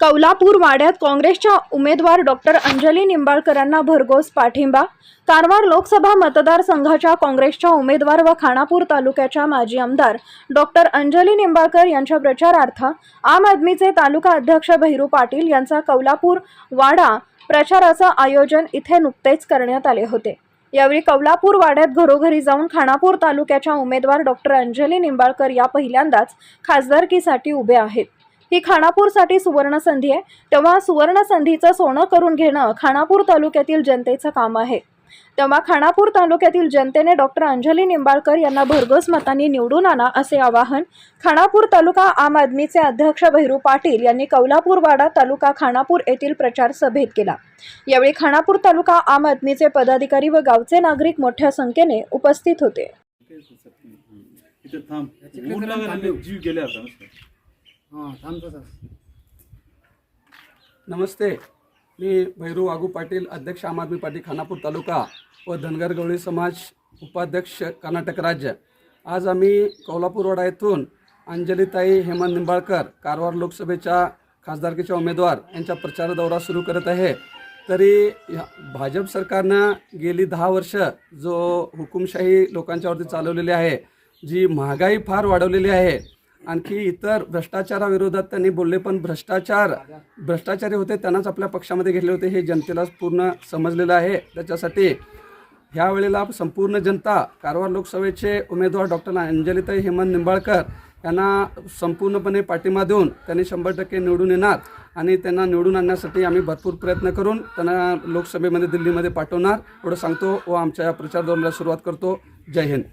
कौलापूर वाड्यात काँग्रेसच्या उमेदवार डॉक्टर अंजली निंबाळकरांना भरघोस पाठिंबा. कारवार लोकसभा मतदारसंघाच्या काँग्रेसच्या उमेदवार व खानापूर तालुक्याच्या माजी आमदार डॉक्टर अंजली निंबाळकर यांच्या प्रचारार्थ आम आदमीचे तालुका अध्यक्ष भैरू पाटील यांचा कौलापूर वाडा प्रचाराचं आयोजन इथे नुकतेच करण्यात आले होते. यावेळी कौलापूर वाड्यात घरोघरी जाऊन खानापूर तालुक्याच्या उमेदवार डॉक्टर अंजली निंबाळकर या पहिल्यांदाच खासदारकीसाठी उभे आहेत. ही खानापूरसाठी सुवर्ण संधी आहे. तेव्हा सुवर्ण संधीचं सोनं करून घेणं खानापूर तालुक्यातील जनतेचं काम आहे. तेव्हा खानापूर तालुक्यातील जनतेने डॉक्टर अंजली निंबाळकर यांना भरघोस मतांनी निवडून आणा असे आवाहन खानापूर तालुका आम आदमीचे अध्यक्ष भैरू पाटील यांनी कौलापूर वाडा तालुका खानापूर येथील प्रचार सभेत केला. यावेळी खानापूर तालुका आम आदमीचे पदाधिकारी व गावचे नागरिक मोठ्या संख्येने उपस्थित होते. हां थांबतो सर नमस्ते. मी भैरू वाघू पाटील अध्यक्ष आम आदमी पार्टी खानापूर तालुका व धनगर गवळी समाज उपाध्यक्ष कर्नाटक राज्य. आज आम्ही कोल्हापूरवाडा येथून अंजलीताई हेमंत निंबाळकर कारवार लोकसभेच्या खासदारकीच्या उमेदवार यांचा प्रचार दौरा सुरू करत आहे. तरी ह्या भाजप सरकारनं गेली दहा वर्ष जो हुकुमशाही लोकांच्यावरती चालवलेली आहे जी महागाई फार वाढवलेली आहे आणखी इतर भ्रष्टाचाराविरोधात त्यांनी बोलले पण भ्रष्टाचार भ्रष्टाचारी होते त्यांनाच आपल्या पक्षामध्ये घेतले होते हे जनतेला पूर्ण समजलेलं आहे. त्याच्यासाठी ह्या वेळेला संपूर्ण जनता कारवार लोकसभेचे उमेदवार डॉक्टर अंजलिता हेमंत निंबाळकर यांना संपूर्णपणे पाठिंबा देऊन त्यांनी शंभर टक्के निवडून येणार आणि त्यांना निवडून आणण्यासाठी आम्ही भरपूर प्रयत्न करून त्यांना लोकसभेमध्ये दिल्लीमध्ये पाठवणार. एवढं सांगतो व आमच्या या प्रचार दौऱ्याला सुरुवात करतो. जय हिंद.